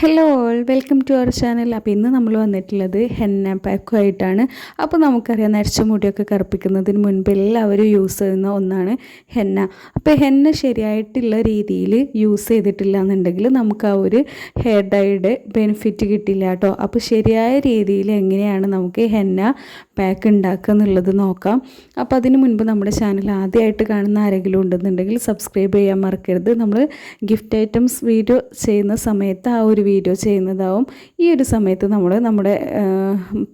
Hello all welcome to our channel അപ്പോൾ ഇന്ന് നമ്മൾ വന്നിട്ടുള്ളത് ഹെന്ന പാക്കുമായിട്ടാണ് അപ്പോൾ നമുക്കറിയാം നരച്ച മുടിയൊക്കെ കറുപ്പിക്കുന്നതിന് മുൻപ് എല്ലാവരും യൂസ് ചെയ്യുന്ന ഒന്നാണ് ഹെന്ന അപ്പോൾ ഹെന്ന ശരിയായിട്ടുള്ള രീതിയിൽ യൂസ് ചെയ്തിട്ടില്ല എന്നുണ്ടെങ്കിൽ നമുക്ക് ആ ഒരു ഹെയർ ഡൈയുടെ ബെനിഫിറ്റ് കിട്ടില്ല കേട്ടോ. അപ്പോൾ ശരിയായ രീതിയിൽ എങ്ങനെയാണ് നമുക്ക് ഹെന്ന പാക്ക് ഉണ്ടാക്കുക എന്നുള്ളത് നോക്കാം. അപ്പോൾ അതിന് മുൻപ് നമ്മുടെ ചാനൽ ആദ്യമായിട്ട് കാണുന്ന ആരെങ്കിലും ഉണ്ടെന്നുണ്ടെങ്കിൽ സബ്സ്ക്രൈബ് ചെയ്യാൻ മറക്കരുത്. നമ്മൾ ഗിഫ്റ്റ് ഐറ്റംസ് വീഡിയോ ചെയ്യുന്ന സമയത്ത് ആ ഒരു വീഡിയോ ചെയ്യുന്നതാവും. ഈ ഒരു സമയത്ത് നമ്മൾ നമ്മുടെ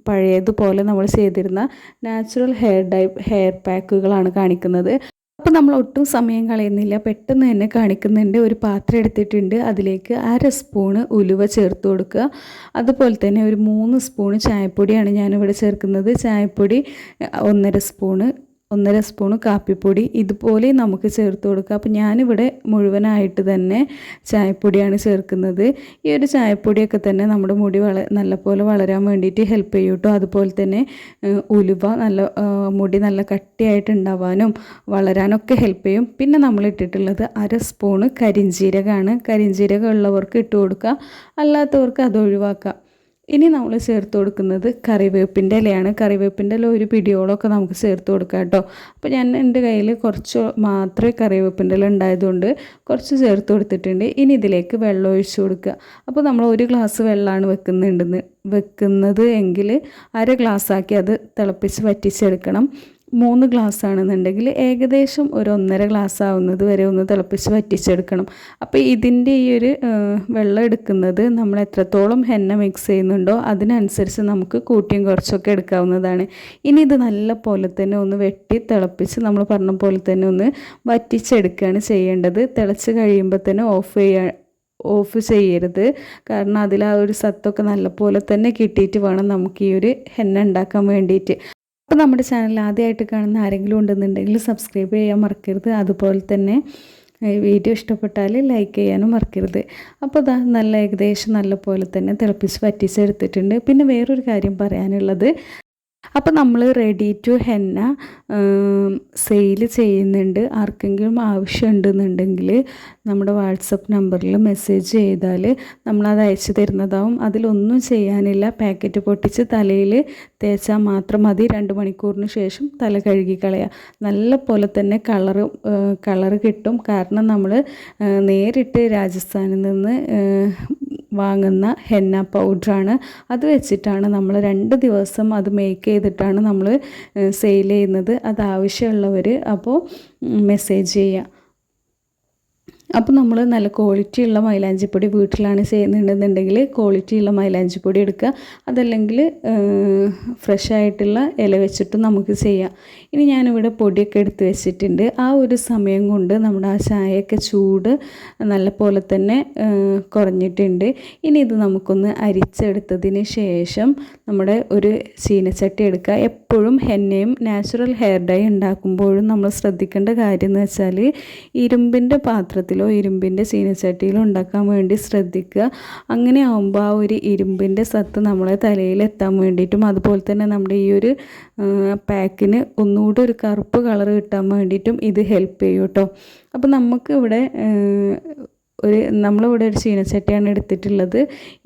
പഴയതുപോലെ നമ്മൾ ചെയ്തിരുന്ന നാച്ചുറൽ ഹെയർ ഡൈ ഹെയർ പാക്കുകളാണ് കാണിക്കുന്നത്. അപ്പോൾ നമ്മൾ ഒട്ടും സമയം കളയുന്നില്ല. പെട്ടെന്ന് തന്നെ കാണിക്കുന്നുണ്ട് ഒരു പാത്രം എടുത്തിട്ടുണ്ട്. അതിലേക്ക് അര സ്പൂണ് ഉലുവ ചേർത്ത് കൊടുക്കുക. അതുപോലെ തന്നെ ഒരു മൂന്ന് സ്പൂണ് ചായപ്പൊടിയാണ് ഞാനിവിടെ ചേർക്കുന്നത്. ചായപ്പൊടി ഒന്നര സ്പൂണ് ഒന്നര സ്പൂൺ കാപ്പിപ്പൊടി ഇതുപോലെ നമുക്ക് ചേർത്ത് കൊടുക്കുക. അപ്പോൾ ഞാനിവിടെ മുഴുവനായിട്ട് തന്നെ ചായപ്പൊടിയാണ് ചേർക്കുന്നത്. ഈ ഒരു ചായപ്പൊടിയൊക്കെ തന്നെ നമ്മുടെ മുടി വള നല്ലപോലെ വളരാൻ വേണ്ടിയിട്ട് ഹെൽപ്പ് ചെയ്യും കേട്ടോ. അതുപോലെ തന്നെ ഉലുവ നല്ല മുടി നല്ല കട്ടിയായിട്ട് ഉണ്ടാവാനും വളരാനൊക്കെ ഹെൽപ്പ് ചെയ്യും. പിന്നെ നമ്മൾ ഇട്ടിട്ടുള്ളത് അര സ്പൂണ് കരിഞ്ജീരകമാണ് കരിഞ്ജീരകം ഉള്ളവർക്ക് ഇട്ട് കൊടുക്കുക. അല്ലാത്തവർക്ക് അത് ഒഴിവാക്കാം ഇനി നമ്മൾ ചേർത്ത് കൊടുക്കുന്നത് കറിവേപ്പിന്റെ ഇലയാണ്. കറിവേപ്പിന്റെ ഇല ഒരു പിടിയോളമൊക്കെ നമുക്ക് ചേർത്ത് കൊടുക്കാം കേട്ടോ. അപ്പോൾ ഞാൻ എന്റെ കയ്യിൽ കുറച്ച് മാത്രമേ കറിവേപ്പിന്റെ ഇല ഉണ്ടായതുകൊണ്ട് കുറച്ച് ചേർത്ത് കൊടുത്തിട്ടുണ്ട്. ഇനി ഇതിലേക്ക് വെള്ളം ഒഴിച്ച് കൊടുക്കുക. അപ്പോൾ നമ്മൾ ഒരു ഗ്ലാസ് വെള്ളമാണ് വെക്കുന്നുണ്ടെന്ന് വെക്കുന്നത് എങ്കിൽ അര ഗ്ലാസ്സാക്കി അത് തിളപ്പിച്ച് വറ്റിച്ചെടുക്കണം. മൂന്ന് ഗ്ലാസ് ആണെന്നുണ്ടെങ്കിൽ ഏകദേശം ഒരു ഒന്നര ഗ്ലാസ് ആവുന്നത് വരെ ഒന്ന് തിളപ്പിച്ച് വറ്റിച്ചെടുക്കണം. അപ്പോൾ ഇതിന്റെ ഈ ഒരു വെള്ളം എടുക്കുന്നത് നമ്മൾ എത്രത്തോളം ഹെന്ന മിക്സ് ചെയ്യുന്നുണ്ടോ അതിനനുസരിച്ച് നമുക്ക് കൂട്ടിയും കുറച്ചൊക്കെ എടുക്കാവുന്നതാണ്. ഇനി ഇത് നല്ല പോലെ തന്നെ ഒന്ന് വെട്ടി തിളപ്പിച്ച് നമ്മൾ പറഞ്ഞ പോലെ തന്നെ ഒന്ന് വറ്റിച്ചെടുക്കുകയാണ് ചെയ്യേണ്ടത്. തിളച്ച് കഴിയുമ്പോൾ തന്നെ ഓഫ് ചെയ്യാൻ ഓഫ് ചെയ്യരുത്. കാരണം അതിൽ ആ ഒരു സത്തൊക്കെ നല്ലപോലെ തന്നെ കിട്ടിയിട്ട് വേണം നമുക്ക് ഈ ഒരു ഹെന്ന ഉണ്ടാക്കാൻ വേണ്ടിയിട്ട്. അപ്പോൾ നമ്മുടെ ചാനൽ ആദ്യമായിട്ട് കാണുന്ന ആരെങ്കിലും ഉണ്ടെന്നുണ്ടെങ്കിൽ സബ്സ്ക്രൈബ് ചെയ്യാൻ മറക്കരുത്. അതുപോലെ തന്നെ വീഡിയോ ഇഷ്ടപ്പെട്ടാൽ ലൈക്ക് ചെയ്യാനും മറക്കരുത്. അപ്പോൾ ഇതാ നല്ല ഏകദേശം നല്ല പോലെ തന്നെ തിളപ്പിച്ച് പറ്റിച്ചെടുത്തിട്ടുണ്ട് പിന്നെ വേറൊരു കാര്യം പറയാനുള്ളത് അപ്പോൾ നമ്മൾ റെഡി ടു ഹെന്ന സെയിൽ ചെയ്യുന്നുണ്ട്. ആർക്കെങ്കിലും ആവശ്യമുണ്ടെന്നുണ്ടെങ്കിൽ നമ്മുടെ വാട്സപ്പ് നമ്പറിൽ മെസ്സേജ് ചെയ്താൽ നമ്മളത് അയച്ചു തരുന്നതാവും. അതിലൊന്നും ചെയ്യാനില്ല. പാക്കറ്റ് പൊട്ടിച്ച് തലയിൽ തേച്ചാൽ മാത്രം മതി. രണ്ട് മണിക്കൂറിന് ശേഷം തല കഴുകി കളയുക നല്ല പോലെ തന്നെ കളറ് കളറ് കിട്ടും. കാരണം നമ്മൾ നേരിട്ട് രാജസ്ഥാനിൽ നിന്ന് വാങ്ങുന്ന ഹെന്ന പൗഡറാണ്. അത് വെച്ചിട്ടാണ് നമ്മൾ രണ്ട് ദിവസം അത് മേക്ക് ചെയ്തിട്ടാണ് നമ്മൾ സെയിൽ ചെയ്യുന്നത്. അത് ആവശ്യമുള്ളവർ അപ്പോൾ മെസ്സേജ് ചെയ്യുക. അപ്പോൾ നമ്മൾ നല്ല ക്വാളിറ്റിയുള്ള മൈലാഞ്ചിപ്പൊടി വീട്ടിലാണ് ചെയ്യുന്നുണ്ടെന്നുണ്ടെങ്കിൽ ക്വാളിറ്റിയുള്ള മൈലാഞ്ചിപ്പൊടി എടുക്കുക. അതല്ലെങ്കിൽ ഫ്രഷ് ആയിട്ടുള്ള ഇല വെച്ചിട്ട് നമുക്ക് ചെയ്യാം. ഇനി ഞാനിവിടെ പൊടിയൊക്കെ എടുത്ത് വെച്ചിട്ടുണ്ട്. ആ ഒരു സമയം കൊണ്ട് നമ്മുടെ ആ ചായയൊക്കെ ചൂട് നല്ല പോലെ തന്നെ കുറഞ്ഞിട്ടുണ്ട്. ഇനി ഇത് നമുക്കൊന്ന് അരിച്ചെടുത്തതിന് ശേഷം നമ്മുടെ ഒരു ചീനച്ചട്ടി എടുക്കുക. എപ്പോഴും ഹെന്നയും നാച്ചുറൽ ഹെയർ ഡൈ ഉണ്ടാക്കുമ്പോഴും നമ്മൾ ശ്രദ്ധിക്കേണ്ട കാര്യം എന്ന് വെച്ചാൽ ഇരുമ്പിന്റെ പാത്രത്തിലോ ഇരുമ്പിന്റെ ചീനച്ചട്ടിയിലോ ഉണ്ടാക്കാൻ വേണ്ടി ശ്രദ്ധിക്കുക. അങ്ങനെ ആകുമ്പോൾ ആ ഒരു ഇരുമ്പിന്റെ സത്ത് നമ്മളെ തലയിൽ എത്താൻ വേണ്ടിയിട്ടും അതുപോലെ തന്നെ നമ്മുടെ ഈ ഒരു പാക്കിന് ഒന്നുകൂടെ ഒരു കറുപ്പ് കളർ കിട്ടാൻ വേണ്ടിയിട്ടും ഇത് ഹെൽപ്പ് ചെയ്യും കേട്ടോ. അപ്പോൾ നമുക്ക് ഇവിടെ ഒരു നമ്മളിവിടെ ഒരു ചീനച്ചട്ടിയാണ് എടുത്തിട്ടുള്ളത്.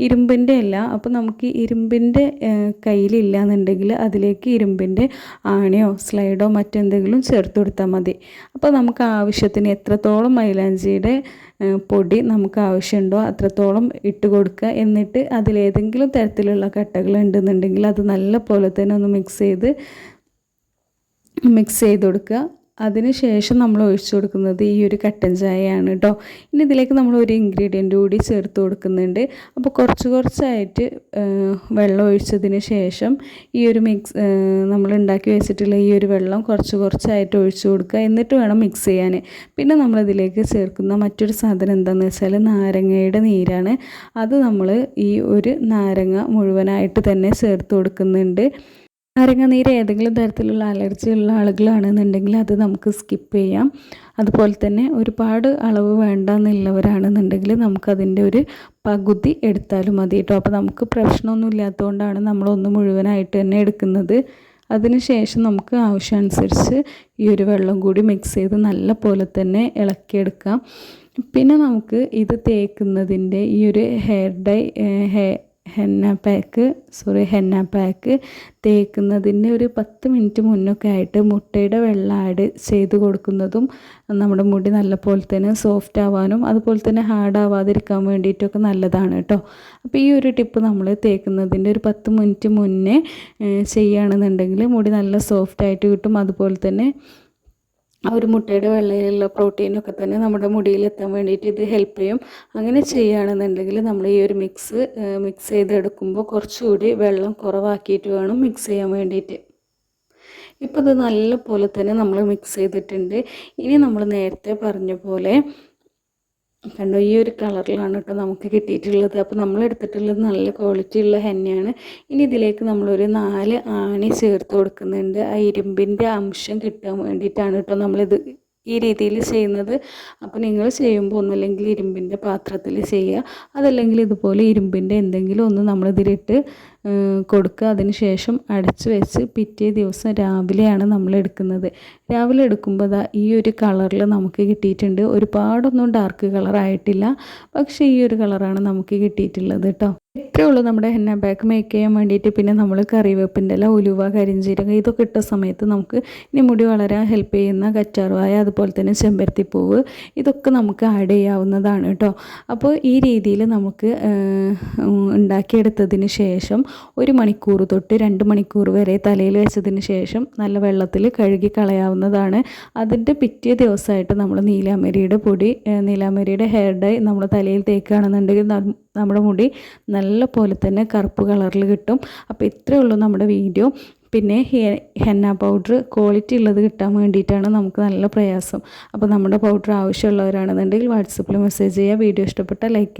ഇരുമ്പിന്റെ അല്ല അപ്പോൾ നമുക്ക് ഇരുമ്പിന്റെ കയ്യിലില്ല എന്നുണ്ടെങ്കിൽ അതിലേക്ക് ഇരുമ്പിന്റെ ആണയോ സ്ലൈഡോ മറ്റെന്തെങ്കിലും ചേർത്ത് കൊടുത്താൽ മതി. അപ്പോൾ നമുക്ക് ആവശ്യത്തിന് എത്രത്തോളം മൈലാഞ്ചിയുടെ പൊടി നമുക്ക് ആവശ്യമുണ്ടോ അത്രത്തോളം ഇട്ട് കൊടുക്കുക. എന്നിട്ട് അതിലേതെങ്കിലും തരത്തിലുള്ള കട്ടകൾ ഉണ്ടെന്നുണ്ടെങ്കിൽ അത് നല്ല പോലെ തന്നെ ഒന്ന് മിക്സ് ചെയ്ത് മിക്സ് ചെയ്ത് കൊടുക്കുക. അതിന് ശേഷം നമ്മൾ ഒഴിച്ചു കൊടുക്കുന്നത് ഈ ഒരു കട്ടൻ ചായയാണ് കേട്ടോ ഇനി ഇതിലേക്ക് നമ്മൾ ഒരു ഇൻഗ്രീഡിയന്റ് കൂടി ചേർത്ത് കൊടുക്കുന്നുണ്ട്. അപ്പോൾ കുറച്ച് കുറച്ചായിട്ട് വെള്ളം ഒഴിച്ചതിന് ശേഷം ഈ ഒരു മിക്സ് നമ്മൾ ഉണ്ടാക്കി വെച്ചിട്ടുള്ള ഈ ഒരു വെള്ളം കുറച്ച് കുറച്ചായിട്ട് ഒഴിച്ചു കൊടുക്കുക. എന്നിട്ട് വേണം മിക്സ് ചെയ്യാൻ. പിന്നെ നമ്മളിതിലേക്ക് ചേർക്കുന്ന മറ്റൊരു സാധനം എന്താണെന്ന് വെച്ചാൽ നാരങ്ങയുടെ നീരാണ്. അത് നമ്മൾ ഈ ഒരു നാരങ്ങ മുഴുവനായിട്ട് തന്നെ ചേർത്ത് കൊടുക്കുന്നുണ്ട്. നാരങ്ങാനീര് ഏതെങ്കിലും തരത്തിലുള്ള അലർജി ഉള്ള ആളുകളാണെന്നുണ്ടെങ്കിൽ അത് നമുക്ക് സ്കിപ്പ് ചെയ്യാം. അതുപോലെ തന്നെ ഒരുപാട് അളവ് വേണ്ട എന്നുള്ളവരാണെന്നുണ്ടെങ്കിൽ നമുക്കതിന്റെ ഒരു പകുതി എടുത്താലും മതി കേട്ടോ. അപ്പോൾ നമുക്ക് പ്രശ്നമൊന്നും ഇല്ലാത്തതുകൊണ്ടാണ് നമ്മളൊന്ന് മുഴുവനായിട്ട് തന്നെ എടുക്കുന്നത്. അതിനുശേഷം നമുക്ക് ആവശ്യമനുസരിച്ച് ഈ ഒരു വെള്ളം കൂടി മിക്സ് ചെയ്ത് നല്ല പോലെ തന്നെ ഇളക്കിയെടുക്കാം. പിന്നെ നമുക്ക് ഇത് തേക്കുന്നതിന്റെ ഈ ഒരു hair dye hair henna pack sorry henna pack തേക്കുന്നതിന്റെ ഒരു പത്ത് മിനിറ്റ് മുന്നൊക്കെ ആയിട്ട് മുട്ടയുടെ വെള്ളം ആഡ് ചെയ്ത് കൊടുക്കുന്നതും നമ്മുടെ മുടി നല്ലപോലെ തന്നെ സോഫ്റ്റ് ആവാനും അതുപോലെ തന്നെ ഹാർഡ് ആവാതിരിക്കാൻ വേണ്ടിയിട്ടൊക്കെ നല്ലതാണ് കേട്ടോ. അപ്പോൾ ഈ ഒരു ടിപ്പ് നമ്മൾ തേക്കുന്നതിന്റെ ഒരു പത്ത് മിനിറ്റ് മുന്നേ ചെയ്യുകയാണെന്നുണ്ടെങ്കിൽ മുടി നല്ല സോഫ്റ്റ് ആയിട്ട് കിട്ടും. അതുപോലെ തന്നെ ആ ഒരു മുട്ടയുടെ വെള്ളയിലുള്ള പ്രോട്ടീനൊക്കെ തന്നെ നമ്മുടെ മുടിയിൽ എത്താൻ വേണ്ടിയിട്ട് ഇത് ഹെൽപ്പ് ചെയ്യും. അങ്ങനെ ചെയ്യുകയാണെന്നുണ്ടെങ്കിൽ നമ്മൾ ഈ ഒരു മിക്സ് മിക്സ് ചെയ്തെടുക്കുമ്പോൾ കുറച്ചുകൂടി വെള്ളം കുറവാക്കിയിട്ട് വേണം മിക്സ് ചെയ്യാൻ വേണ്ടിയിട്ട്. ഇപ്പോൾ ഇത് നല്ല പോലെ തന്നെ നമ്മൾ മിക്സ് ചെയ്തിട്ടുണ്ട്. ഇനി നമ്മൾ നേരത്തെ പറഞ്ഞ പോലെ കണ്ടോ ഈ ഒരു കളറിലാണ് കേട്ടോ നമുക്ക് കിട്ടിയിട്ടുള്ളത്. അപ്പോൾ നമ്മൾ എടുത്തിട്ടുള്ളത് നല്ല ക്വാളിറ്റി ഉള്ള ഹെന്നയാണ്. ഇനി ഇതിലേക്ക് നമ്മളൊരു നാല് ആണി ചേർത്ത് കൊടുക്കുന്നുണ്ട്. ആ ഇരുമ്പിന്റെ അംശം കിട്ടാൻ വേണ്ടിയിട്ടാണ് കേട്ടോ നമ്മളിത് ഈ രീതിയിൽ ചെയ്യുന്നത്. അപ്പോൾ നിങ്ങൾ ചെയ്യുമ്പോൾ ഒന്നുമില്ലെങ്കിൽ ഇരുമ്പിന്റെ പാത്രത്തിൽ ചെയ്യുക. അതല്ലെങ്കിൽ ഇതുപോലെ ഇരുമ്പിന്റെ എന്തെങ്കിലും ഒന്ന് നമ്മളിതിലിട്ട് കൊടുക്കുക. അതിന് ശേഷം അടച്ചു വെച്ച് പിറ്റേ ദിവസം രാവിലെയാണ് നമ്മൾ എടുക്കുന്നത്. രാവിലെ എടുക്കുമ്പോൾ ഈ ഒരു കളറിൽ നമുക്ക് കിട്ടിയിട്ടുണ്ട്. ഒരുപാടൊന്നും ഡാർക്ക് കളറായിട്ടില്ല. പക്ഷേ ഈ ഒരു കളറാണ് നമുക്ക് കിട്ടിയിട്ടുള്ളത് കേട്ടോ ഇത്രയേ ഉള്ളൂ നമ്മുടെ ഹെന്ന ബാക്ക് മേക്ക് ചെയ്യാൻ വേണ്ടിയിട്ട്. പിന്നെ നമ്മൾ കറിവേപ്പിന്റെ ഇല ഉലുവ കരിഞ്ചീരകം ഇതൊക്കെ ഇട്ട സമയത്ത് നമുക്ക് ഇനി മുടി വളരാൻ ഹെൽപ്പ് ചെയ്യുന്ന കറ്റാർവായ അതുപോലെ തന്നെ ചെമ്പരത്തിപ്പൂവ് ഇതൊക്കെ നമുക്ക് ആഡ് ചെയ്യാവുന്നതാണ് കേട്ടോ. അപ്പോൾ ഈ രീതിയിൽ നമുക്ക് ഉണ്ടാക്കിയെടുത്തതിന് ശേഷം ഒരു മണിക്കൂർ തൊട്ട് രണ്ട് മണിക്കൂർ വരെ തലയിൽ വെച്ചതിന് ശേഷം നല്ല വെള്ളത്തിൽ കഴുകി കളയാവുന്നതാണ്. അതിന്റെ പിറ്റേ ദിവസമായിട്ട് നമ്മൾ നീലാമരിയുടെ പൊടി നീലാമരിയുടെ ഹെയർ ഡൈ നമ്മൾ തലയിൽ തേക്കുകയാണെന്നുണ്ടെങ്കിൽ നമ്മുടെ മുടി നല്ല പോലെ തന്നെ കറുപ്പ് കളറിൽ കിട്ടും. അപ്പോൾ ഇത്രയേ ഉള്ളൂ നമ്മുടെ വീഡിയോ. പിന്നെ ഹെന്ന പൗഡർ ക്വാളിറ്റി ഉള്ളത് കിട്ടാൻ വേണ്ടിയിട്ടാണ് നമുക്ക് നല്ല പ്രയാസം. അപ്പോൾ നമ്മുടെ പൗഡർ ആവശ്യമുള്ളവരാണെന്നുണ്ടെങ്കിൽ വാട്സപ്പിൽ മെസ്സേജ് ചെയ്യുക. വീഡിയോ ഇഷ്ടപ്പെട്ടാൽ ലൈക്ക് ചെയ്യുക.